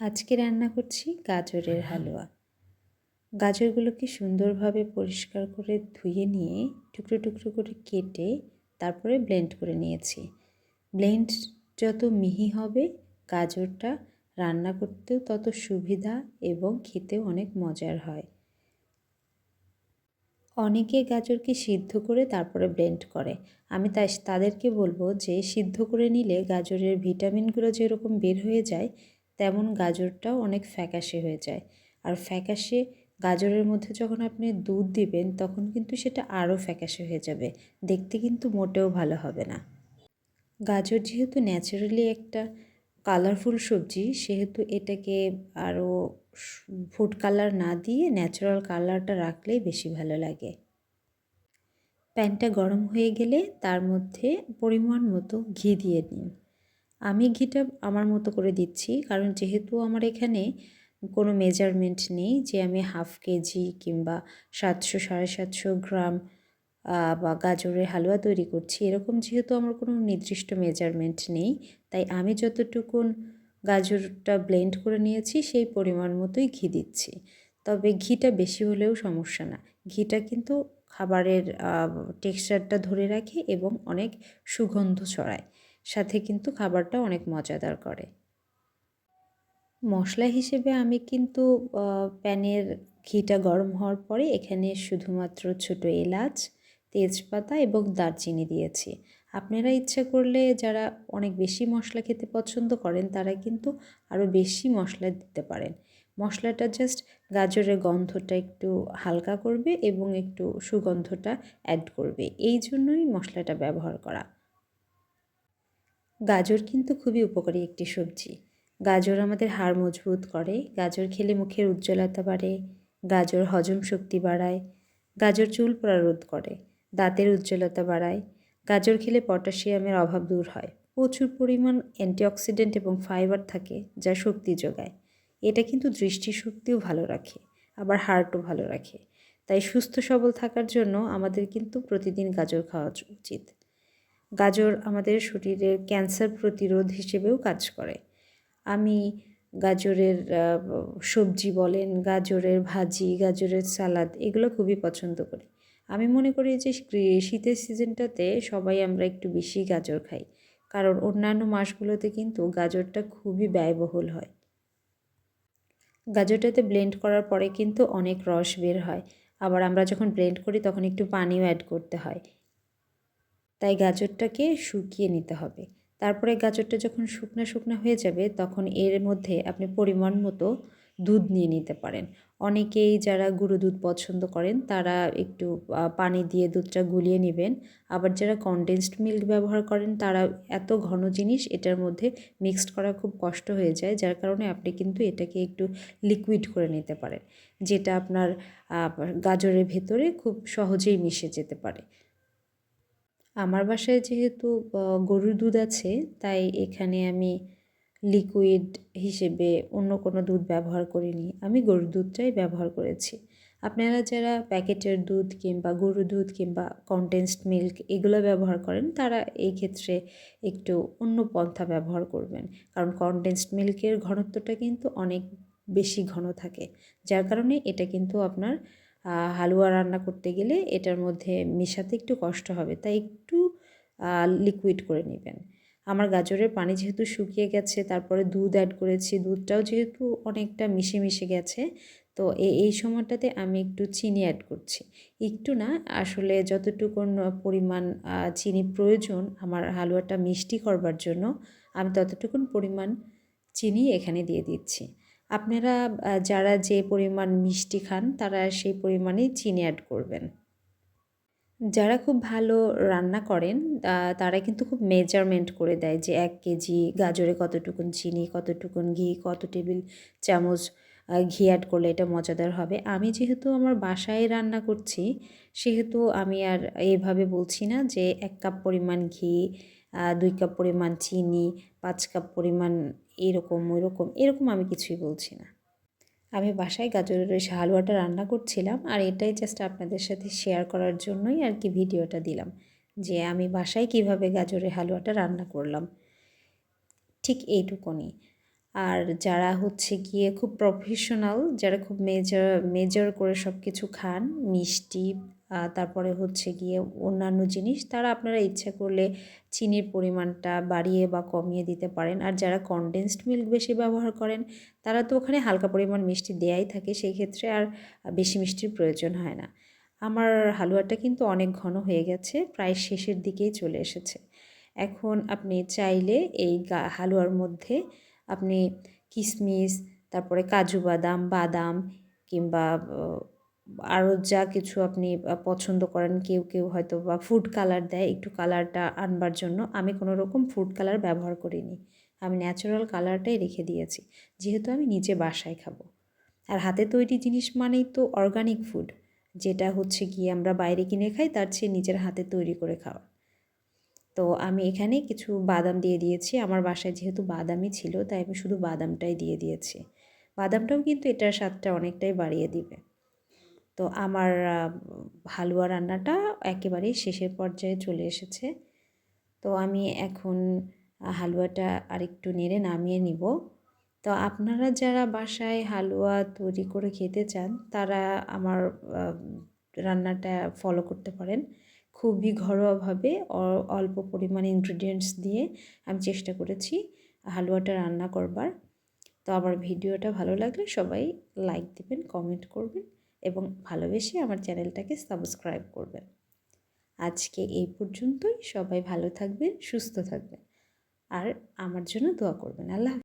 আজকে রান্না করছি গাজরের হালুয়া। গাজরগুলোকে সুন্দরভাবে পরিষ্কার করে ধুয়ে নিয়ে টুকরো টুকরো করে কেটে তারপরে ব্লেন্ড করে নিয়েছি। ব্লেন্ড যত মিহি হবে গাজরটা রান্না করতেও তত সুবিধা এবং খেতেও অনেক মজার হয়। অনেকে গাজরকে সিদ্ধ করে তারপরে ব্লেন্ড করে। আমি তাই তাদেরকে বলব যে সিদ্ধ করে নিলে গাজরের ভিটামিনগুলো যেরকম বের হয়ে যায় তেমন গাজরটাও অনেক ফ্যাকাশে হয়ে যায়। আর ফ্যাকাশে গাজরের মধ্যে যখন আপনি দুধ দিবেন, তখন কিন্তু সেটা আরও ফ্যাকাশে হয়ে যাবে। দেখতে কিন্তু মোটেও ভালো হবে না। গাজর যেহেতু ন্যাচারালি একটা কালারফুল সবজি, সেহেতু এটাকে আরও ফুড কালার না দিয়ে ন্যাচারাল কালারটা রাখলেই বেশি ভালো লাগে। প্যানটা গরম হয়ে গেলে তার মধ্যে পরিমাণ মতো ঘি দিয়ে নিন আমি ঘিটা আমার মতো করে দিচ্ছি। কারণ যেহেতু আমার এখানে কোনো মেজারমেন্ট নেই যে আমি হাফ কেজি কিংবা সাতশো, সাড়ে সাতশো গ্রাম বা গাজরের হালুয়া তৈরি করছি, এরকম যেহেতু আমার কোনো নির্দিষ্ট মেজারমেন্ট নেই, তাই আমি যতটুকুন গাজরটা ব্লেন্ড করে নিয়েছি, সেই পরিমাণ মতোই ঘি দিচ্ছি। তবে ঘিটা বেশি হলেও সমস্যা না। ঘিটা কিন্তু খাবারের টেক্সচারটা ধরে রাখে এবং অনেক সুগন্ধ ছড়ায়। সাথে কিন্তু খাবারটা অনেক মজাদার করে। মশলা হিসেবে আমি কিন্তু প্যানের ঘিটা গরম হওয়ার পরে এখানে শুধুমাত্র ছোট এলাচ, তেজপাতা এবং দারচিনি দিয়েছি। আপনারা ইচ্ছা করলে যারা অনেক বেশি মশলা খেতে পছন্দ করেন, তারা কিন্তু আরও বেশি মশলা দিতে পারেন। মশলাটা জাস্ট গাজরের গন্ধটা একটু হালকা করবে এবং একটু সুগন্ধটা অ্যাড করবে। এই জন্যই মশলাটা ব্যবহার করা। গাজর কিন্তু খুবই উপকারী একটি সবজি। গাজর আমাদের হাড় মজবুত করে, গাজর খেলে মুখের উজ্জ্বলতা বাড়ে, গাজর হজম শক্তি বাড়ায়, গাজর চুল পড়া রোধ করে, দাঁতের উজ্জ্বলতা বাড়ায়, গাজর খেলে পটাশিয়ামের অভাব দূর হয়। প্রচুর পরিমাণ অ্যান্টিঅক্সিডেন্ট এবং ফাইবার থাকে যা শক্তি যোগায়। এটা কিন্তু দৃষ্টিশক্তিও ভালো রাখে, আবার হার্টও ভালো রাখে। তাই সুস্থ সবল থাকার জন্য আমাদের কিন্তু প্রতিদিন গাজর খাওয়া উচিত। গাজর আমাদের শরীরের ক্যান্সার প্রতিরোধ হিসেবেও কাজ করে। আমি গাজরের সবজি বলেন, গাজরের ভাজি, গাজরের সালাদ এগুলো খুবই পছন্দ করি। আমি মনে করি যে শীতের সিজনটাতে সবাই আমরা একটু বেশি গাজর খাই। কারণ অন্যান্য মাসগুলোতে কিন্তু গাজরটা খুবই ব্যয়বহুল হয়। গাজরটাতে ব্লেন্ড করার পরে কিন্তু অনেক রস বের হয়। আবার আমরা যখন ব্লেন্ড করি তখন একটু পানিও অ্যাড করতে হয়। তাই গাজরটাকে শুকিয়ে নিতে হবে। তারপরে গাজরটা যখন শুকনো শুকনো হয়ে যাবে, তখন এর মধ্যে আপনি পরিমাণ মতো দুধ নিয়ে নিতে পারেন। অনেকেই যারা গুঁড়ো দুধ পছন্দ করেন, তারা একটু পানি দিয়ে দুধটা গুলিয়ে নেবেন। আবার যারা কনডেন্সড মিল্ক ব্যবহার করেন, তারা এত ঘন জিনিস এটার মধ্যে মিক্সড করা খুব কষ্ট হয়ে যায়, যার কারণে আপনি কিন্তু এটাকে একটু লিকুইড করে নিতে পারেন, যেটা আপনার গাজরের ভেতরে খুব সহজেই মিশে যেতে পারে। আমার বাসায় যেহেতু গরুর দুধ আছে, তাই এখানে আমি লিকুইড হিসেবে অন্য কোনো দুধ ব্যবহার করিনি। আমি গরুর দুধটাই ব্যবহার করেছি। আপনারা যারা প্যাকেটের দুধ কিংবা গরুর দুধ কিংবা কনডেন্সড মিল্ক এগুলো ব্যবহার করেন, তারা এই ক্ষেত্রে একটু অন্য পন্থা ব্যবহার করবেন। কারণ কনডেন্সড মিল্কের ঘনত্বটা কিন্তু অনেক বেশি ঘন থাকে। যার কারণে এটা কিন্তু আপনার হালুয়া রান্না করতে গেলে এটার মধ্যে মেশাতে একটু কষ্ট হবে, তাই একটু লিকুইড করে নেবেন। আমার গাজরের পানি যেহেতু শুকিয়ে গেছে, তারপরে দুধ অ্যাড করেছি, দুধটাও যেহেতু অনেকটা মিশে মিশে গেছে, তো এই সময়টাতে আমি একটু চিনি অ্যাড করছি। একটু না, আসলে যতটুকু পরিমাণ চিনি প্রয়োজন আমার হালুয়াটা মিষ্টি করবার জন্য, আমি ততটুকুন পরিমাণ চিনি এখানে দিয়ে দিচ্ছি। আপনারা যারা যে পরিমাণ মিষ্টি খান, তারা সেই পরিমাণেই চিনি অ্যাড করবেন। যারা খুব ভালো রান্না করেন তারা কিন্তু খুব মেজারমেন্ট করে দেয় যে এক কেজি গাজরে কতটুকুন চিনি, কতটুকুন ঘি, কত টেবিল চামচ ঘি অ্যাড করলে এটা মজাদার হবে। আমি যেহেতু আমার বাসায় রান্না করছি, সেহেতু আমি আর এভাবে বলছি না যে এক কাপ পরিমাণ ঘি দুই কাপ পরিমাণ চিনি, পাঁচ কাপ পরিমাণ এরকম, ওইরকম, এরকম আমি কিছুই বলছি না। আমি বাসায় গাজরের ওই হালুয়াটা রান্না করছিলাম আর এটাই জাস্ট আপনাদের সাথে শেয়ার করার জন্যই আর কি ভিডিওটা দিলাম, যে আমি বাসায় কীভাবে গাজরের হালুয়াটা রান্না করলাম। ঠিক এইটুকুনি। আর যারা হচ্ছে গিয়ে খুব প্রফেশনাল যারা খুব মেজর মেজর করে সব কিছু খান, মিষ্টি তারপরে হচ্ছে গিয়ে অন্যান্য জিনিস, তারা আপনারা ইচ্ছা করলে চিনির পরিমাণটা বাড়িয়ে বা কমিয়ে দিতে পারেন। আর যারা কনডেন্সড মিল্ক বেশি ব্যবহার করেন, তারা তো ওখানে হালকা পরিমাণ মিষ্টি দেয়াই থাকে, সেই ক্ষেত্রে আর বেশি মিষ্টির প্রয়োজন হয় না। আমার হালুয়াটা কিন্তু অনেক ঘন হয়ে গেছে, প্রায় শেষের দিকেই চলে এসেছে। এখন আপনি চাইলে এই হালুয়ার মধ্যে আপনি কিশমিশ তারপরে কাজু বাদাম বাদাম কিংবা আরও যা কিছু আপনি পছন্দ করেন, কেউ কেউ হয়তো বা ফুড কালার দেয়, একটু কালারটা আনবার জন্য। আমি কোনো রকম ফুড কালার ব্যবহার করিনি। আমি ন্যাচারাল কালারটাই রেখে দিয়েছি। যেহেতু আমি নিজে বাসায় খাব। আর হাতে তৈরি জিনিস মানেই তো অর্গানিক ফুড যেটা হচ্ছে গিয়ে আমরা বাইরে কিনে খাই, তার চেয়ে নিজের হাতে তৈরি করে খাওয়া। তো আমি এখানে কিছু বাদাম দিয়ে দিয়েছি। আমার বাসায় যেহেতু বাদামই ছিল, তাই আমি শুধু বাদামটাই দিয়ে দিয়েছি। বাদামটাও কিন্তু এটার স্বাদটা অনেকটাই বাড়িয়ে দিবে। তো আমার হালুয়া রান্নাটা একেবারেই শেষের পর্যায়ে চলে এসেছে। তো আমি এখন হালুয়াটা আরেকটু নেড়ে নামিয়ে নিব। তো আপনারা যারা বাসায় হালুয়া তৈরি করে খেতে চান, তারা আমার রান্নাটা ফলো করতে পারেন। খুবই ঘরোয়াভাবে অল্প পরিমাণ ইনগ্রিডিয়েন্টস দিয়ে আমি চেষ্টা করেছি হালুয়াটা রান্না করবার। তো আমার ভিডিওটা ভালো লাগলে সবাই লাইক দিবেন কমেন্ট করবেন। এবং ভালোবেসে আমার চ্যানেলটাকে সাবস্ক্রাইব করবেন। আজকে এই পর্যন্তই। সবাই ভালো থাকবেন, সুস্থ থাকবেন। আর আমার জন্য দোয়া করবেন। আল্লাহ।